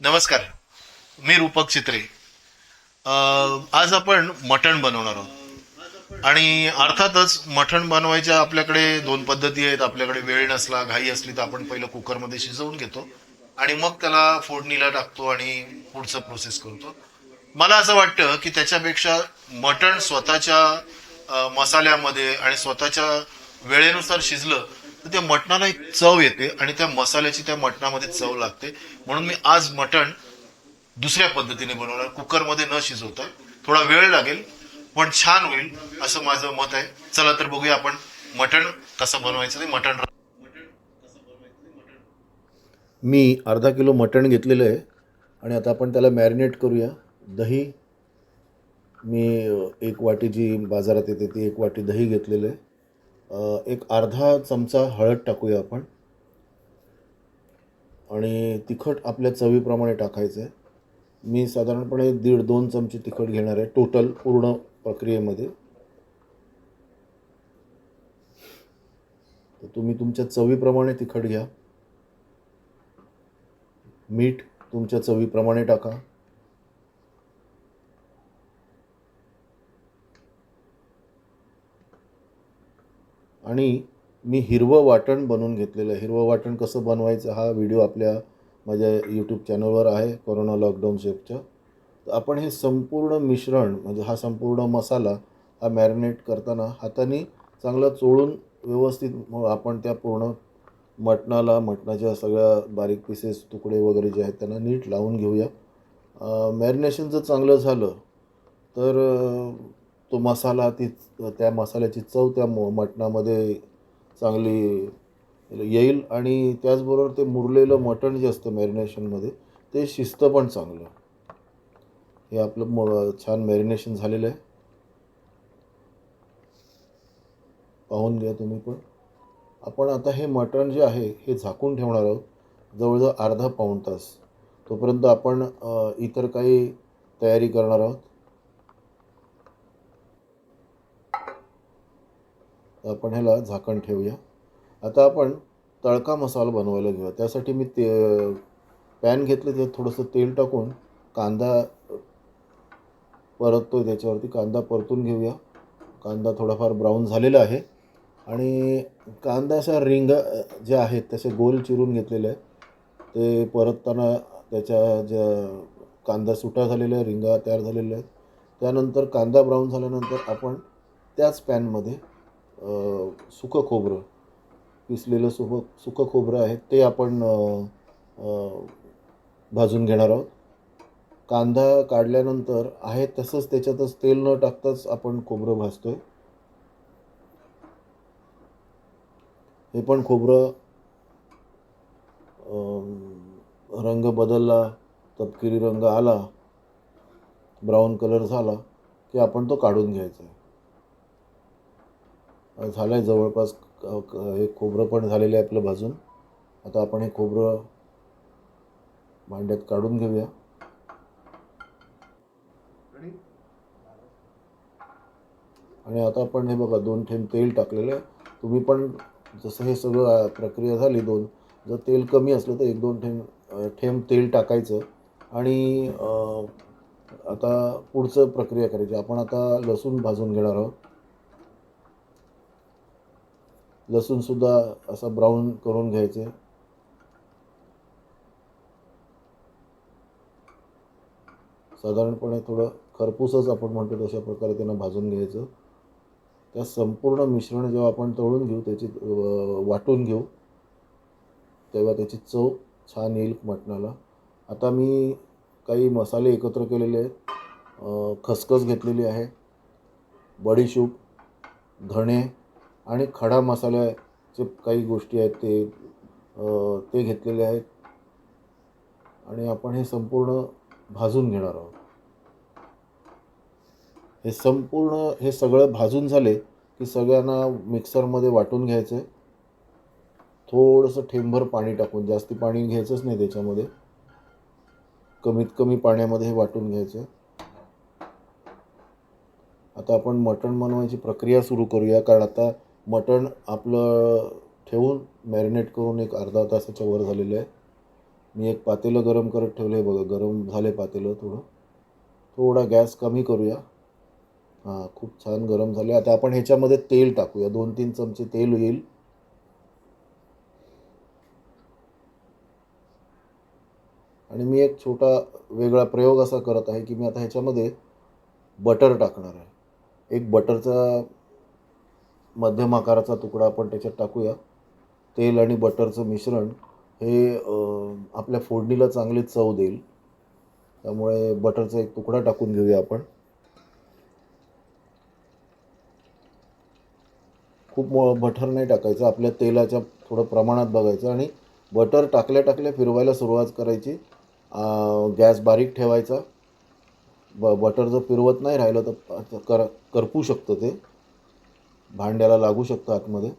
नमस्कार. मी रूपक चित्रे. आज आपण मटण बनवणार आहोत. आणि अर्थातच मटण बनवायच्या आपल्याकडे दोन पद्धती आहेत. आपल्याकडे वेळ नसला घाई असली तर आपण पहिलं कुकरमध्ये शिजवून घेतो. आणि मग त्याला फोडणीला टाकतो आणि पुढचं प्रोसेस करतो. मला असं वाटतं की त्याच्यापेक्षा मटण स्वतःच्या मसाल्यामध्ये आणि स्वतःच्या वेळेनुसार शिजलं तर त्या मटणाला एक चव येते आणि त्या मसाल्याची त्या मटणामध्ये चव लागते. म्हणून मी आज मटण दुसऱ्या पद्धतीने बनवणार. कुकरमध्ये न शिजवता. थोडा वेळ लागेल पण छान होईल असं माझं मत आहे. चला तर बघूया आपण मटण कसं बनवायचं ते मटण मी अर्धा किलो मटण घेतलेलं आहे आणि आता आपण त्याला मॅरिनेट करूया. दही मी एक वाटी जी बाजारात येते ती एक वाटी दही घेतलेलं आहे. एक अर्धा चमचा हळद टाकूया आपण. आणि तिखट आपल्या चवीप्रमाणे टाकायचं आहे मी साधारणपणे दीड दोन चमचे तिखट घेणार आहे टोटल पूर्ण प्रक्रियेमध्ये. तर तुम्ही तुमच्या चवीप्रमाणे तिखट घ्या. मीठ तुमच्या चवीप्रमाणे टाका. आणि मी हिरवं वाटण बनवून घेतलेलं आहे. हिरवं वाटण कसं बनवायचं हा व्हिडिओ आपल्या माझ्या यूट्यूब चॅनलवर आहे कोरोना लॉकडाऊन शेफच्या तर आपण हे संपूर्ण मिश्रण म्हणजे हा संपूर्ण मसाला हा मॅरिनेट करताना हाताने चांगला चोळून व्यवस्थित मग आपण त्या पूर्ण मटणाला मटणाच्या सगळ्या बारीक पीसेस तुकडे वगैरे जे आहेत त्यांना नीट लावून घेऊया. मॅरिनेशन जर चांगलं झालं तर तो मसाला ती त्या मसाल्याची चव त्या म मटणामध्ये चांगली येईल आणि त्याचबरोबर ते मुरलेलं मटण जे असतं मॅरिनेशनमध्ये ते शिजतं पण चांगलं हे आपलं म छान मॅरिनेशन झालेलं आहे. पाहून घ्या तुम्ही पण. आपण आता हे मटण जे आहे हे झाकून ठेवणार आहोत. जवळजवळ अर्धा पाऊण तास. तोपर्यंत आपण इतर काही तयारी करणार आहोत. तर आपण ह्याला झाकण ठेवूया. आता आपण तडका मसाला बनवायला घेऊया. त्यासाठी मी ते पॅन घेतलं त्यात थोडंसं तेल टाकून कांदा परततो त्याच्यावरती. कांदा परतून घेऊया. कांदा थोडाफार ब्राऊन झालेला आहे. आणि कांदा अशा रिंगा ज्या आहेत तसे गोल चिरून घेतलेले आहेत. ते परतताना त्याच्या ज्या कांदा सुटा झालेल्या रिंगा तयार झालेल्या आहेत. त्यानंतर कांदा ब्राऊन झाल्यानंतर आपण त्याच पॅनमध्ये सुकं खोबरं पिसलेलं सुकं सुकं खोबरं आहे ते आपण भाजून घेणार आहोत. कांदा काढल्यानंतर आहे तसंच त्याच्यातच तेल न टाकताच आपण खोबरं भाजतोय. हे पण खोबरं रंग बदलला तपकिरी रंग आला ब्राऊन कलर झाला की आपण तो काढून घ्यायचा आहे. झालं आहे जवळपास हे खोबरं पण झालेलं आहे आपलं भाजून आता आपण हे खोबरं भांड्यात काढून घेऊया. आणि आता आपण हे बघा दोन थेंब तेल टाकलेलं आहे. तुम्ही पण जसं हे सगळं प्रक्रिया झाली दोन जर तेल कमी असलं तर एक दोन थेंब थेंब तेल टाकायचं. आणि आता पुढचं प्रक्रिया करायची. आपण आता लसूण भाजून घेणार आहोत. लसूणसुद्धा असा ब्राऊन करून घ्यायचे. साधारणपणे थोडं खरपूसच आपण म्हणतो तशा प्रकारे त्यांना भाजून घ्यायचं. त्या संपूर्ण मिश्रण जेव्हा आपण तळून घेऊ त्याची वाटून घेऊ तेव्हा त्याची चव छान येईल मटणाला. आता मी काही मसाले एकत्र केलेले आहेत. खसखस घेतलेली आहे. बडीशूप धणे आणि खडा मसाल्याचे काही गोष्टी आहेत ते ते घेतलेले आहेत. आणि आपण हे संपूर्ण भाजून घेणार आहोत. हे संपूर्ण हे सगळं भाजून झाले की सगळ्यांना मिक्सरमध्ये वाटून घ्यायचं. आहे थोडंसं ठेंभर पाणी टाकून जास्ती पाणी घ्यायचंच नाही त्याच्यामध्ये. कमीत कमी पाण्यामध्ये हे वाटून घ्यायचं. आता आपण मटण बनवायची प्रक्रिया सुरू करूया कारण आता मटण आपलं ठेवून मॅरिनेट करून एक अर्धा तासाच्या वर झालेलं आहे. मी एक पातेलं गरम करत ठेवलं आहे बघा गरम झाले पातेलं थोडं. थोडा गॅस कमी करूया. हां खूप छान गरम झाले आता आपण ह्याच्यामध्ये तेल टाकूया. दोन तीन चमचे तेल येईल. आणि मी एक छोटा वेगळा प्रयोग असा करत आहे की मी आता ह्याच्यामध्ये बटर टाकणार आहे. एक बटरचा मध्यम आकाराचा तुकडा आपण त्याच्यात टाकूया. तेल आणि बटरचं मिश्रण हे आपल्या फोडणीला चांगली चव देईल. त्यामुळे बटरचा एक तुकडा टाकून घेऊया आपण. खूप मो बटर नाही टाकायचं. आपल्या तेलाच्या थोडं प्रमाणात बघायचं आणि बटर टाकल्या टाकल्या फिरवायला सुरुवात करायची. गॅस बारीक ठेवायचा. ब बटर जर फिरवत नाही राहिलं तर कर करपू शकतं ते. भांड्याला लागू शकतं आतमध्ये.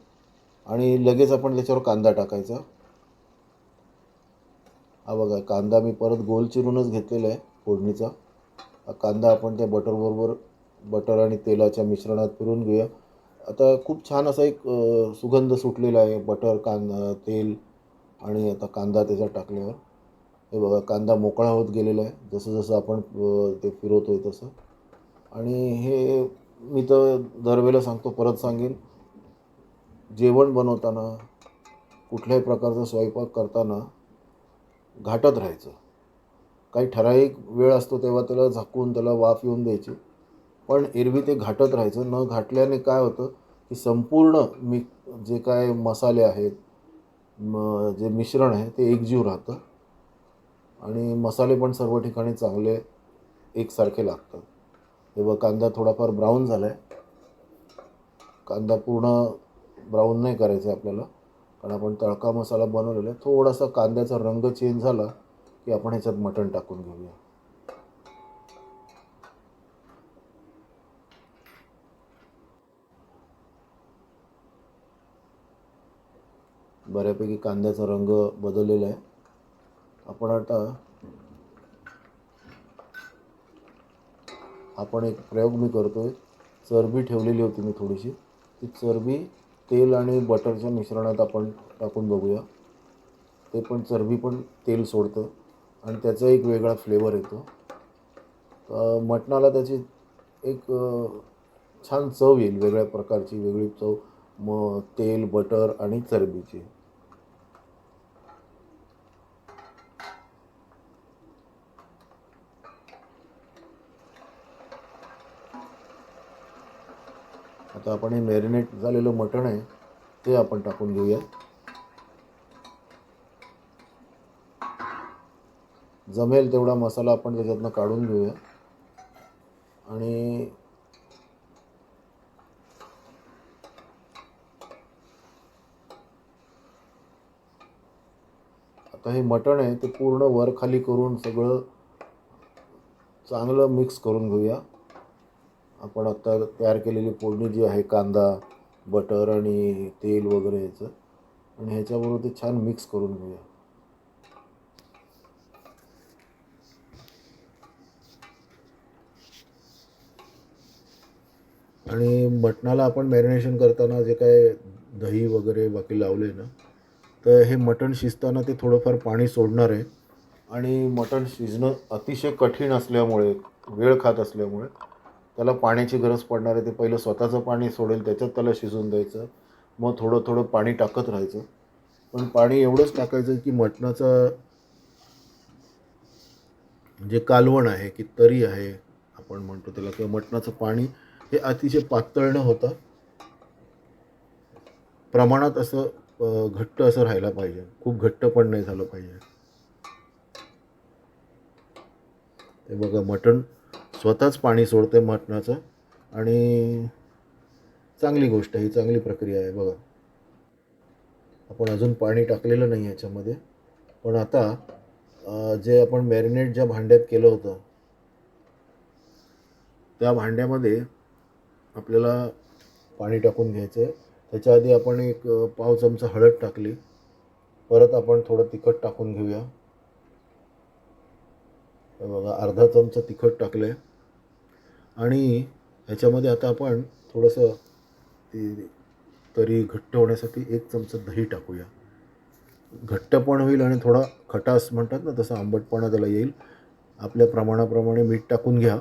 आणि लगेच आपण त्याच्यावर कांदा टाकायचा. हा बघा कांदा मी परत गोल चिरूनच घेतलेला आहे फोडणीचा. हा कांदा आपण त्या बटरबरोबर बटर आणि तेलाच्या मिश्रणात फिरून घेऊया. आता खूप छान असा एक सुगंध सुटलेला आहे बटर कांदा तेल आणि आता कांदा त्याच्यात टाकल्यावर. हे बघा कांदा मोकळा होत गेलेला आहे. जसं जसं आपण ते फिरवतो आहे तसं. आणि हे मी तर दरवेळेला सांगतो परत सांगेन. जेवण बनवताना कुठल्याही प्रकारचा स्वयंपाक करताना घाटत राहायचं. काही ठराविक वेळ असतो तेव्हा त्याला झाकून त्याला वाफ येऊन द्यायची. पण एरवी ते घाटत राहायचं. न घाटल्याने काय होतं की संपूर्ण मी जे काय मसाले आहेत म जे मिश्रण आहे ते एकजीव राहतं. आणि मसाले पण सर्व ठिकाणी चांगले एकसारखे लागतात. हे बघ कांदा थोडाफार ब्राऊन झाला आहे कांदा पूर्ण ब्राऊन नाही करायचं आहे आपल्याला. कारण आपण तळका मसाला बनवलेला आहे. थोडासा कांद्याचा रंग चेंज झाला की आपण ह्याच्यात मटण टाकून घेऊया. बऱ्यापैकी कांद्याचा रंग बदललेला आहे. आपण आता आपण एक प्रयोग मी करतो आहे चरबी ठेवलेली होती मी थोडीशी. ती चरबी तेल आणि बटरच्या मिश्रणात आपण टाकून बघूया. ते पण चरबी पण तेल सोडतं आणि त्याचा एक वेगळा फ्लेवर येतो. मटणाला त्याची एक छान चव येईल वेगळ्या प्रकारची वेगळी चव. मग तेल बटर आणि चरबीची. आता आपण हे मॅरिनेट झालेलं मटण आहे ते आपण टाकून घेऊया. जमेल तेवढा मसाला आपण त्याच्यातनं काढून घेऊया. आणि आता हे मटण आहे ते पूर्ण वर खाली करून सगळं चांगलं मिक्स करून घेऊया. आपण आता तयार केलेली फोडणी जी आहे कांदा बटर आणि तेल वगैरे ह्याचं आणि ह्याच्याबरोबर ते छान मिक्स करून घेऊया. आणि मटणाला आपण मॅरिनेशन करताना जे काय दही वगैरे बाकी लावले ना तर हे मटण शिजताना ते थोडंफार पाणी सोडणार आहे. आणि मटण शिजणं अतिशय कठीण असल्यामुळे वेळ खात असल्यामुळे त्याला पाण्याची गरज पडणार आहे ते पहिलं स्वतःचं पाणी सोडेल त्याच्यात त्याला शिजून द्यायचं. मग थोडं थोडं पाणी टाकत राहायचं. पण पाणी एवढंच टाकायचं की मटणाचं जे कालवण आहे की तरी आहे आपण म्हणतो त्याला किंवा मटणाचं पाणी हे अतिशय पातळ न होता. प्रमाणात असं घट्ट असं राहायला पाहिजे. खूप घट्ट पण नाही झालं पाहिजे. ते बघा मटण स्वतःच पाणी सोडते मटणाचं आणि चांगली गोष्ट आहे ही चांगली प्रक्रिया आहे बघा. आपण अजून पाणी टाकलेलं नाही याच्यामध्ये. पण आता जे आपण मॅरिनेट ज्या भांड्यात केलं होतं त्या भांड्यामध्ये आपल्याला पाणी टाकून घ्यायचं आहे त्याच्या आधी आपण एक पाव चमचा हळद टाकली. परत आपण थोडं तिखट टाकून घेऊया. बघा अर्धा चमचा तिखट टाकलं आहे आणि ह्याच्यामध्ये आता आपण थोडंसं ते तरी घट्ट होण्यासाठी एक चमचा दही टाकूया. घट्टपण होईल आणि थोडा खटास म्हणतात ना तसा आंबटपणा त्याला येईल. आपल्या प्रमाणाप्रमाणे मीठ टाकून घ्या.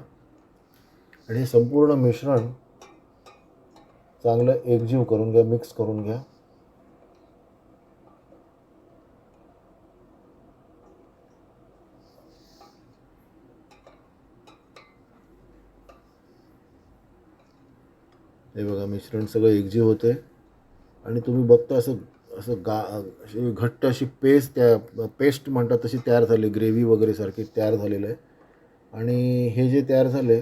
आणि हे संपूर्ण मिश्रण चांगलं एकजीव करून घ्या मिक्स करून घ्या. हे बघा मिश्रण सगळं एकजीव होते आणि तुम्ही बघता असं असं गा अशी घट्ट अशी पेस्ट त्या पेस्ट म्हणतात तशी तयार झाली ग्रेव्ही वगैरे सारखी तयार झालेलं आहे. आणि हे जे तयार झाले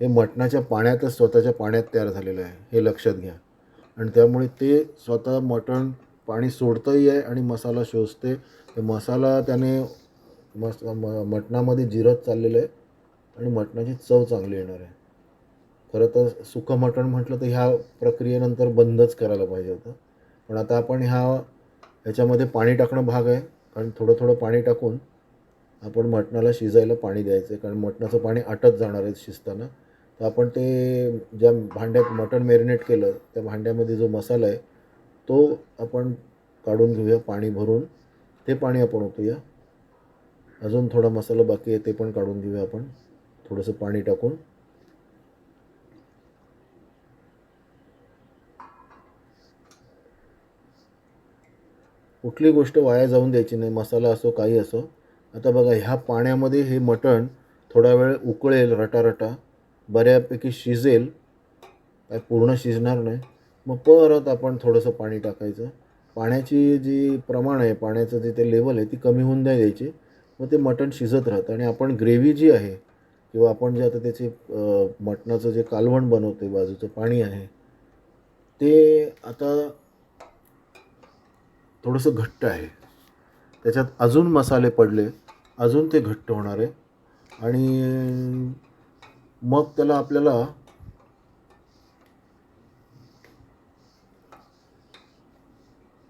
हे मटणाच्या पाण्यातच स्वतःच्या पाण्यात तयार झालेलं आहे हे लक्षात घ्या. आणि त्यामुळे ते स्वतः मटण पाणी सोडतंही आहे आणि मसाला शोषते. ते मसाला त्याने मस मटणामध्ये जिरत चाललेलं आहे आणि मटणाची चव चांगली येणार आहे. खरं तर सुकं मटण म्हटलं तर ह्या प्रक्रियेनंतर बंदच करायला पाहिजे होतं. पण आता आपण ह्या ह्याच्यामध्ये पाणी टाकणं भाग आहे. कारण थोडं थोडं पाणी टाकून आपण मटणाला शिजायला पाणी द्यायचं. आहे कारण मटणाचं पाणी आटत जाणार आहे शिजताना. तर आपण ते ज्या भांड्यात मटण मॅरिनेट केलं त्या भांड्यामध्ये जो मसाला आहे तो आपण काढून घेऊया पाणी भरून. ते पाणी आपण ओतूया. अजून थोडा मसाला बाकी आहे ते पण काढून घेऊया आपण. थोडंसं पाणी टाकून. कुठली गोष्ट वाया जाऊन द्यायची नाही मसाला असो काही असो. आता बघा ह्या पाण्यामध्ये हे मटण थोडा वेळ उकळेल रटारटा बऱ्यापैकी शिजेल काय पूर्ण शिजणार नाही. मग परत आपण थोडंसं पाणी टाकायचं. पाण्याची जी प्रमाण आहे पाण्याचं जे ते लेवल आहे ती कमी होऊन नाही द्यायची. मग ते मटण शिजत राहतं. आणि आपण ग्रेव्ही जी आहे किंवा आपण जे आता त्याचे मटणाचं जे कालवण बनवते बाजूचं पाणी आहे ते आता थोडंसं घट्ट आहे. त्याच्यात अजून मसाले पडले अजून ते घट्ट होणार आहे. आणि मग त्याला आपल्याला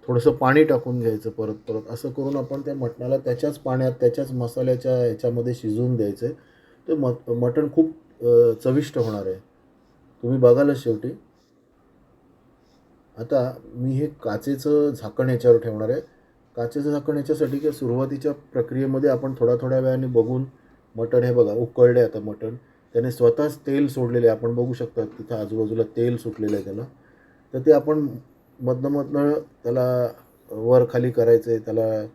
थोडंसं पाणी टाकून घ्यायचं परत परत. असं करून आपण त्या मटणाला त्याच्याच पाण्यात त्याच्याच मसाल्याच्या ह्याच्यामध्ये शिजवून द्यायचं आहे. ते मट मटण खूप चविष्ट होणार आहे. तुम्ही बघालच शेवटी. आता मी हे काचेचं झाकण याच्यावर ठेवणार आहे. काचेचं झाकण याच्यासाठी की सुरुवातीच्या प्रक्रियेमध्ये आपण थोड्या थोड्या वेळाने बघून मटण हे बघा उकळले आता मटण. त्याने स्वतःच तेल सोडलेले आपण बघू शकता तिथं आजूबाजूला तेल सुटलेलं आहे त्याला. तर ते आपण मधनं मधनं त्याला वर खाली करायचं आहे त्याला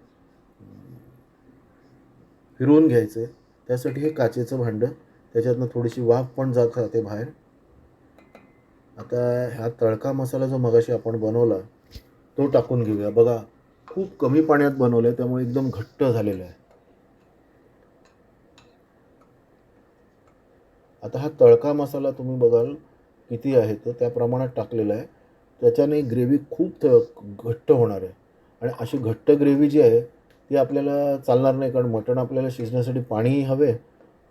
फिरवून घ्यायचं आहे त्यासाठी हे काचेचं भांडं. त्याच्यातनं थोडीशी वाफ पण जात राहते बाहेर. आता ह्या तळका मसाला जो मगाशी आपण बनवला तो टाकून घेऊया. बघा खूप कमी पाण्यात बनवलं आहे त्यामुळे एकदम घट्ट झालेलं आहे. आता हा तळका मसाला तुम्ही बघाल किती आहे तर त्या प्रमाणात टाकलेला आहे. त्याच्याने ग्रेव्ही खूप थ- घट्ट होणार आहे. आणि अशी घट्ट ग्रेव्ही जी आहे ती आपल्याला चालणार नाही कारण मटण आपल्याला शिजण्यासाठी पाणीही हवे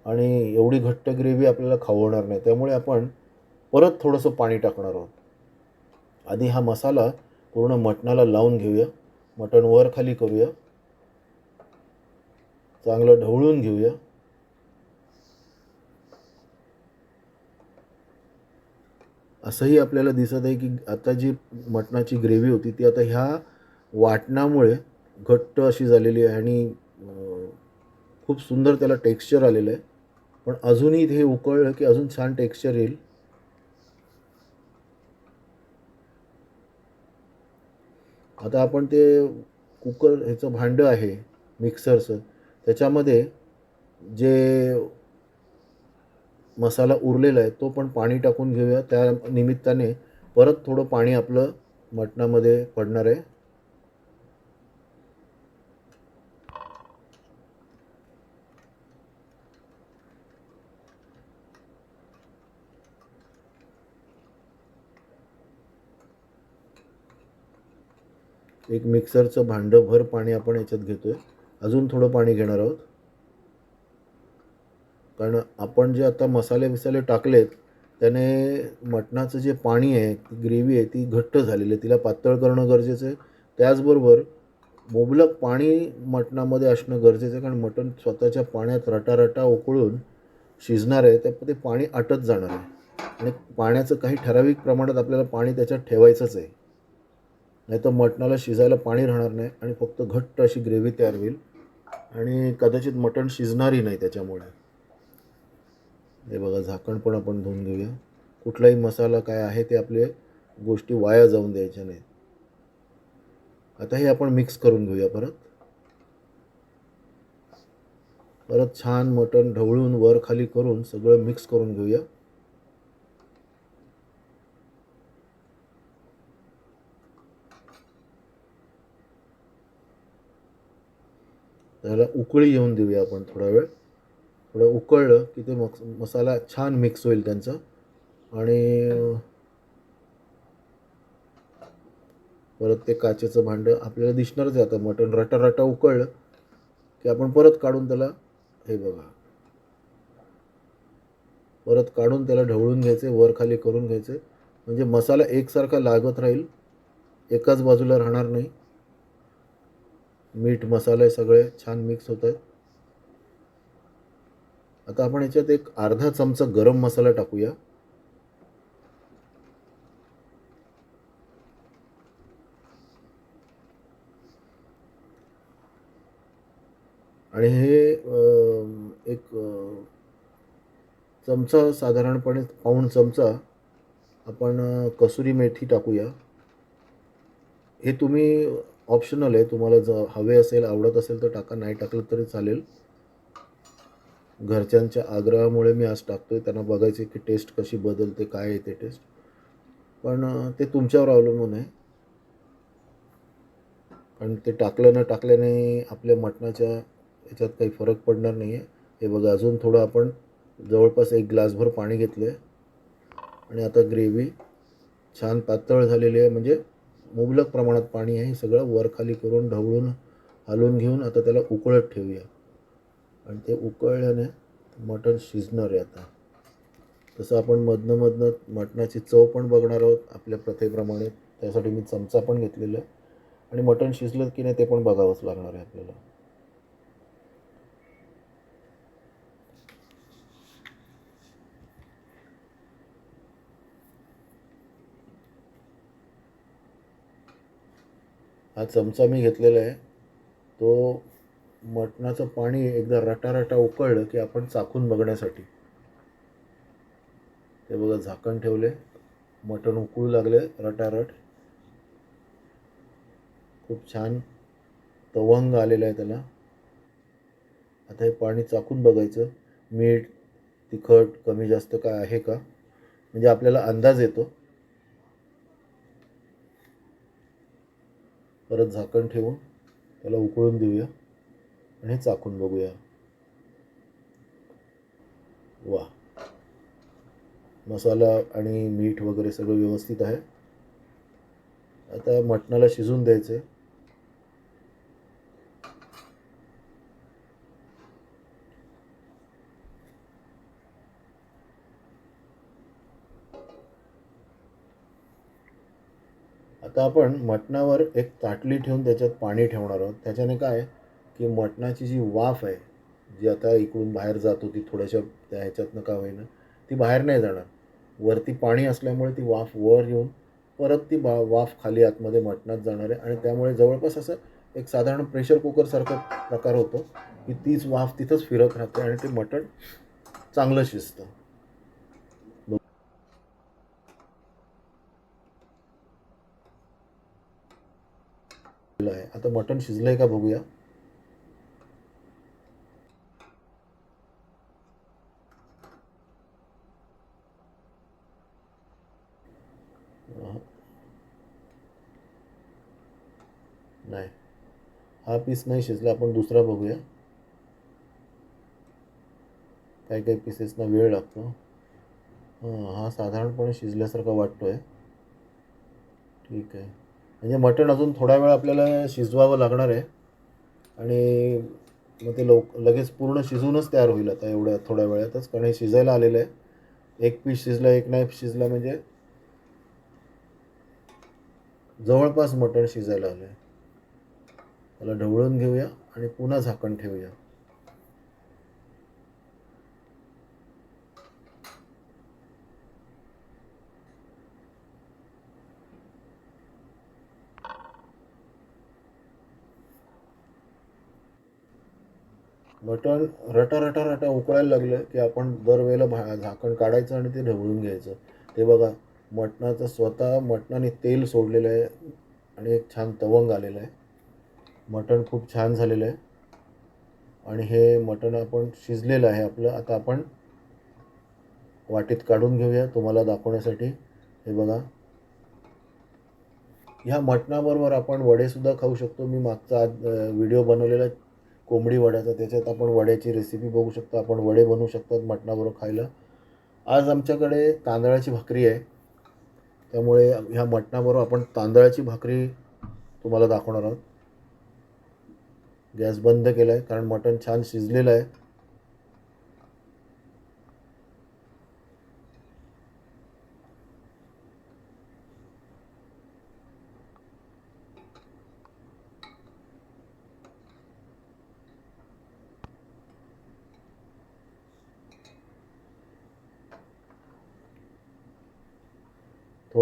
आणि एवढी घट्ट ग्रेव्ही आपल्याला खावणार नाही. त्यामुळे आपण परत थोडंसं पाणी टाकणार आहोत. आधी हा मसाला पूर्ण मटणाला लावून घेऊया. मटण वर खाली करूया. चांगलं ढवळून घेऊया. असंही आपल्याला दिसत आहे की आता जी मटणाची ग्रेव्ही होती ती आता ह्या वाटणामुळे घट्ट अशी झालेली आहे आणि खूप सुंदर त्याला टेक्स्चर आलेलं आहे. पण अजूनही हे उकळलं की अजून छान टेक्स्चर येईल. आता आपण ते कुकर ह्याचं भांडं आहे मिक्सरचं त्याच्यामध्ये जे मसाला उरलेला आहे तो पण पाणी टाकून घेऊया. त्या निमित्ताने परत थोडं पाणी आपलं मटणामध्ये पडणार आहे. एक मिक्सरचं भांडं भर पाणी आपण याच्यात घेतोय. अजून थोडं पाणी घेणार आहोत. कारण आपण जे आता मसाले बिसाले टाकलेत त्याने मटणाचं जे पाणी आहे ग्रेव्ही आहे ती घट्ट झालेली आहे. तिला पातळ करणं गरजेचं आहे. त्याचबरोबर मुबलक पाणी मटणामध्ये असणं गरजेचं आहे. कारण मटण स्वतःच्या पाण्यात रटारटा उकळून शिजणार आहे त्या ते पाणी आटत जाणार आहे. आणि पाण्याचं काही ठराविक प्रमाणात आपल्याला पाणी त्याच्यात ठेवायचंच आहे. नाही तर मटणाला शिजायला पाणी राहणार नाही आणि फक्त घट्ट अशी ग्रेव्ही तयार होईल. आणि कदाचित मटण शिजणारही नाही त्याच्यामुळे. हे बघा झाकण पण आपण धुवून घेऊया. कुठलाही मसाला काय आहे ते आपले गोष्टी वाया जाऊन द्यायच्या नाहीत. आता हे आपण मिक्स करून घेऊया परत. परत छान मटण ढवळून वर खाली करून सगळं मिक्स करून घेऊया. त्याला उकळी येऊन देऊया आपण थोडा वेळ. थोडं उकळलं की ते मग मसाला छान मिक्स होईल त्यांचा. आणि परत ते काचेचं भांडं आपल्याला दिसणारच आहे आता मटण. रटा रटा उकळलं की आपण परत काढून त्याला हे बघा. परत काढून त्याला ढवळून घ्यायचे वर खाली करून घ्यायचे. म्हणजे मसाला एकसारखा लागत राहील. एकाच बाजूला राहणार नाही. मीठ मसाले सगळे छान मिक्स होत आहेत. आता आपण याच्यात एक अर्धा चमचा गरम मसाला टाकूया. आणि हे एक चमचा साधारणपणे पाऊण चमचा आपण कसुरी मेथी टाकूया. हे तुम्ही ऑप्शनल आहे. तुम्हाला ज हवे असेल आवडत असेल तर टाका. नाही टाकलं तरी चालेल. घरच्यांच्या आग्रहामुळे मी आज टाकतो आहे त्यांना बघायचे की टेस्ट कशी बदलते काय येते टेस्ट पण ते तुमच्यावर अवलंबून आहे. कारण ते टाकलं न टाकल्याने आपल्या मटणाच्या याच्यात काही फरक पडणार नाही आहे हे बघा अजून थोडं आपण जवळपास एक ग्लासभर पाणी घेतलं आहे आणि आता ग्रेव्ही छान पातळ झालेली आहे. म्हणजे मुबलक प्रमाणात पाणी आहे. हे सगळं वर खाली करून ढवळून हलवून घेऊन आता त्याला उकळत ठेवूया. आणि ते उकळल्याने मटण शिजणार आहे आता. तसं आपण मधनं मधनं मटणाची चव पण बघणार आहोत आपल्या प्रथेप्रमाणे. त्यासाठी मी चमचा पण घेतलेला आहे. आणि मटण शिजलं की नाही ते पण बघावंच लागणार आहे आपल्याला. हा चमचा मी घेतलेला आहे. तो मटणाचं पाणी एकदा रटारटा उकळलं की आपण चाकून बघण्यासाठी. ते बघा झाकण ठेवले. मटण उकळू लागले रटारट. खूप छान तवंग आलेलं आहे त्याला. आता हे पाणी चाकून बघायचं. मीठ तिखट कमी जास्त काय आहे का? म्हणजे आपल्याला अंदाज येतो. परत झाकण ठेवून त्याला उकळून देऊया आणि हे चाकून बघूया. वा मसाला आणि मीठ वगैरे सगळं व्यवस्थित आहे. आता मटणाला शिजून आहे आता आपण मटणावर एक ताटली ठेवून त्याच्यात पाणी ठेवणार आहोत. त्याच्याने काय की मटणाची जी वाफ आहे जी आता इकडून बाहेर जात होती थोड्याशा त्या ह्याच्यातनं का होईना ती बाहेर नाही जाणार. वरती पाणी असल्यामुळे ती वाफ वर येऊन परत ती बा वाफ खाली आतमध्ये मटणात जाणार आहे. आणि त्यामुळे जवळपास असं एक साधारण प्रेशर कुकरसारखा प्रकार होतो की तीच वाफ तिथंच फिरत राहते आणि ते मटण चांगलं शिजतं आहे आता मटण शिजलंय का बघूया. नाही. हा पीस नाही शिजला आपण दुसरा बघूया. काही काही पीसेसना वेळ लागतो. हां हा साधारणपणे शिजल्यासारखा वाटतो आहे ठीक आहे. म्हणजे मटण अजून थोडा वेळ आपल्याला शिजवावं लागणार आहे. आणि मग ते लव लगेच पूर्ण शिजूनच तयार होईल आता एवढ्या थोड्या वेळातच कारण हे शिजायला आलेलं आहे. एक पीस शिजला एक नाही शिजला म्हणजे जवळपास मटण शिजायला आलं आहे त्याला ढवळून घेऊया आणि पुन्हा झाकण ठेवूया. मटण रटा रटा रटा उकळायला लागलं की आपण दरवेळेला भा झाकण काढायचं आणि ते ढवळून घ्यायचं. ते बघा मटणाचं स्वतः मटणाने तेल सोडलेलं आहे आणि एक छान तवंग आलेलं आहे. मटण खूप छान झालेलं आहे. आणि हे मटण आपण शिजलेलं आहे आपलं. आता आपण वाटीत काढून घेऊया तुम्हाला दाखवण्यासाठी. हे बघा. ह्या मटणाबरोबर आपण वडेसुद्धा खाऊ शकतो. मी मागचा आज व्हिडिओ बनवलेला आहे कोंबडी वड्याचा त्याच्यात आपण वड्याची रेसिपी बघू शकतो. आपण वडे बनवू शकतात मटणाबरोबर खायला. आज आमच्याकडे तांदळाची भाकरी आहे. त्यामुळे ह्या मटणाबरोबर आपण तांदळाची भाकरी तुम्हाला दाखवणार आहोत. गॅस बंद केला आहे कारण मटण छान शिजलेलं आहे.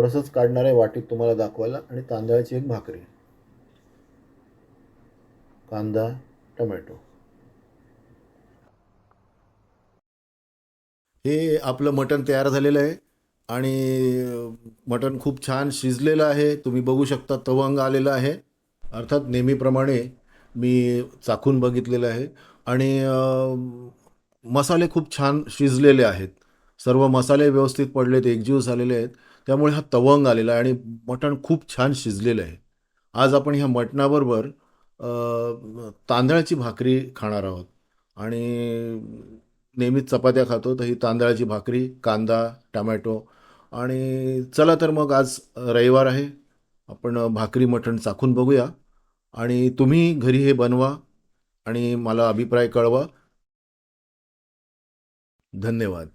थोडंसंच काढणार आहे वाटीत तुम्हाला दाखवायला आणि तांदळाची एक भाकरी. कांदा टमॅटो. हे आपलं मटण तयार झालेलं आहे आणि मटण खूप छान शिजलेलं आहे. तुम्ही बघू शकता तवंग आलेलं आहे. अर्थात नेहमीप्रमाणे मी चाखून बघितलेलं आहे. आणि मसाले खूप छान शिजलेले आहेत. सर्व मसाले व्यवस्थित पडलेत एकजीव झालेले आहेत. त्यामुळे हा तवंग आलेला आहे आणि मटण खूप छान शिजलेलं आहे. आज आपण ह्या मटणाबरोबर तांदळाची भाकरी खाणार आहोत. आणि नेहमीच चपात्या खातो तर ही तांदळाची भाकरी कांदा टमॅटो आणि चला तर मग आज रविवार आहे. आपण भाकरी मटण चाखून बघूया. आणि तुम्ही घरी हे बनवा आणि मला अभिप्राय कळवा. धन्यवाद.